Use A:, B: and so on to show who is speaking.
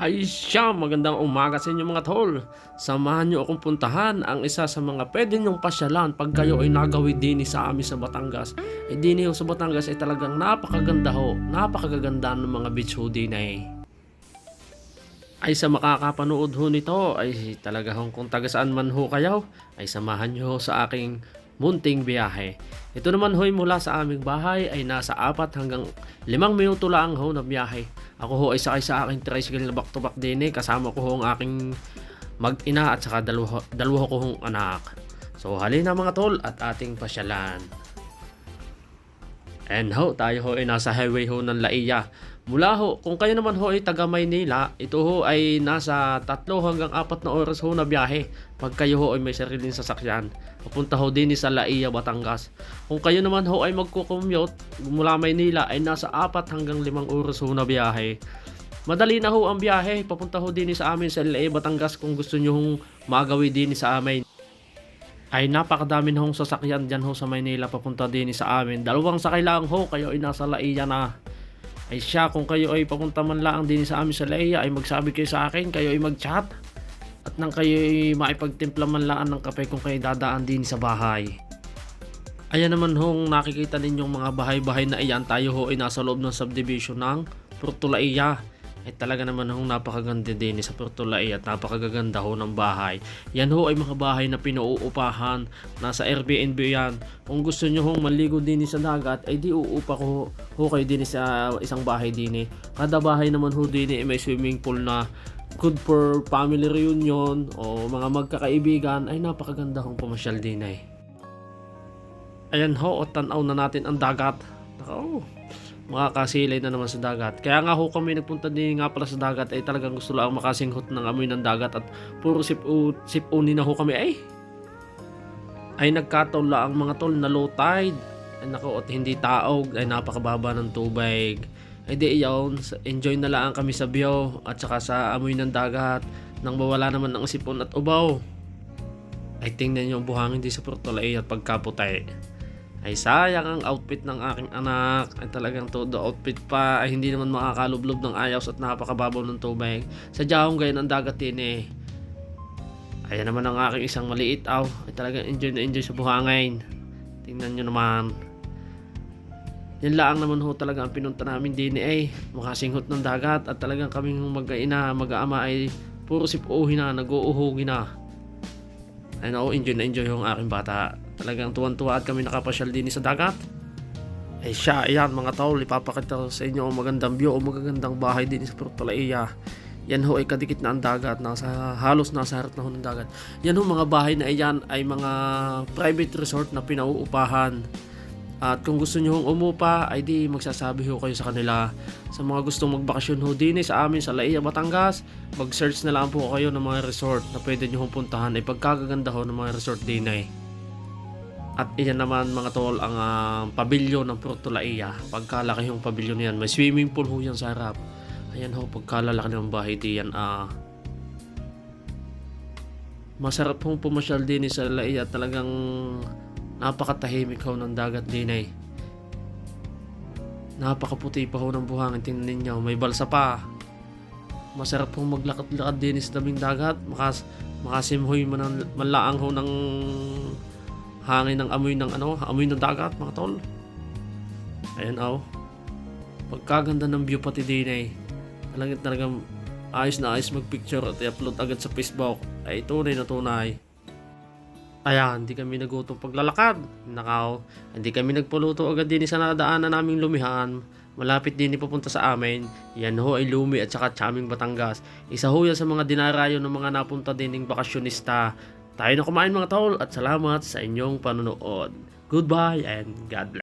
A: Ay siya, magandang umaga sa inyo mga tol. Samahan niyo akong puntahan ang isa sa mga pwede niyong pasyalan pag kayo ay nagawi din sa amin sa Batangas. Eh din ho sa Batangas ay talagang napakaganda ho, napakaganda ng mga beach ho din eh. Ay sa makakapanood ho nito ay talaga hong kung taga saan man ho kayo ay samahan niyo sa aking munting biyahe. Ito naman ho'y mula sa aming bahay ay nasa apat hanggang limang minuto lang ho na biyahe. Ako ho ay sakay sa aking tricycle na back to back din eh. Kasama ko ho ang aking mag-ina at saka dalawa, dalawa ko hong anak. So halina mga tol at ating pasyalan. And ho, tayo ho ay nasa highway ho ng Laia. Mula ho, kung kayo naman ho ay taga Maynila, ito ho ay nasa tatlo hanggang apat na oras ho na biyahe. Pag kayo ho ay may sariling sasakyan, papunta ho din sa Laia, Batangas. Kung kayo naman ho ay magko-commute mula Maynila ay nasa apat hanggang limang oras ho na biyahe. Madali na ho ang biyahe, papunta ho din sa amin sa LA, Batangas kung gusto nyo hong magawi din sa amin ay napakadami na hong sasakyan dyan ho sa Maynila papunta din sa amin. Dalawang sakay lang ho, kayo ay nasa Laia na. Ay siya, kung kayo ay papunta man lang din sa amin sa Laia, ay magsabi kayo sa akin, kayo ay mag-chat. At nang kayo ay maipagtimpla man lang ng kape kung kayo dadaan din sa bahay. Ayan naman hong nakikita ninyong mga bahay-bahay na iyan, tayo ho ay nasa loob ng subdivision ng Puerto Laia ay talaga naman hong napakaganda din sa Puerto Lai at napakaganda ho ng bahay. Yan ho ay mga bahay na pinuupahan. Nasa Airbnb yan. Kung gusto nyo hong maligo din sa dagat, ay di uupa ko ho kayo din sa isang bahay din eh. Kada bahay naman ho din eh, may swimming pool na good for family reunion o mga magkakaibigan ay napakaganda hong pumasyal din eh. Ayan ho, at tanaw na natin ang dagat. Nako, makakasilay na naman sa dagat. Kaya nga ho kami nagpunta din nga pala sa dagat ay talagang gusto lang makasinghot ng amoy ng dagat at puro sip sipuni na ho kami ay. Ay nagkataon lang ang mga tol na low tide. Ay nako at hindi taog ay napakababa ng tubig. Ay di iyon, enjoy na lang kami sa view at saka sa amoy ng dagat nang mawala naman ng sipon at ubaw. Ay tingnan ang buhangin di sa Porto Lai at pagkaputay ay sayang ang outfit ng aking anak. Ay talagang todo outfit pa. Ay hindi naman makakalublob ng ayos at napakababaw ng tubig. Sa jahong gayon ang dagat din eh. Ayan naman ang aking isang maliit aw. Ay talagang enjoy na enjoy sa buhangin. Tingnan nyo naman. Yan lang naman ho talaga ang pinunta namin din eh. Makasinghot ng dagat at talagang kaming mag-ina mag-ama ay puro sipuhin na nag-uuhugi na. Ay nako enjoy na enjoy yung aking bata Talagang tuwan-tuwa at kami nakapasyal din sa dagat. Ay siya, ayan mga tol, ipapakita ko sa inyo ang magandang view o magagandang bahay din sa Puerto Laia. Yan ho ay kadikit na ang dagat, nasa, halos nasa harap na ho ng dagat. Yan ho mga bahay na iyan ay mga private resort na pinauupahan. At kung gusto nyo hong umupa, ay di magsasabi ho kayo sa kanila. Sa mga gustong magbakasyon ho din eh, sa amin sa Laia, Batangas, mag-search na lang po kayo ng mga resort na pwede nyo hong puntahan. Ay pagkagaganda ho ng mga resort din eh. At iyan naman mga tol ang uh, pabilyon ng Puerto Laia. Pagkalaki yung pabilyon niyan, may swimming pool ho yan sa harap. Ayan ho, pagkalalaki ng bahay diyan ah uh, masarap hong pumasyal din sa Laia. Talagang napakatahimik ho ng dagat din eh. Napakaputi pa ho ng buhangin. Tingnan ninyo, may balsa pa. Masarap hong maglakad-lakad din sa daming dagat. Makas makasimhoy man, manlaang ho ng hangin ng amoy ng ano, amoy ng dagat mga tol. Ayan aw. Oh. Pagkaganda ng view pati din eh. Talagang talagang ayos na ayos magpicture at i-upload agad sa Facebook. Ay tunay na tunay. Ayan, hindi kami nagutong paglalakad. Nakaw, hindi kami nagpuluto agad din sa nadaanan naming lumihan. Malapit din ipupunta sa amin. Yan ho ay Lumi at saka Chaming Batangas. Isa ho yan sa mga dinarayo ng mga napunta din ng bakasyonista. Tayo na kumain mga tol at salamat sa inyong panonood. Goodbye and God bless.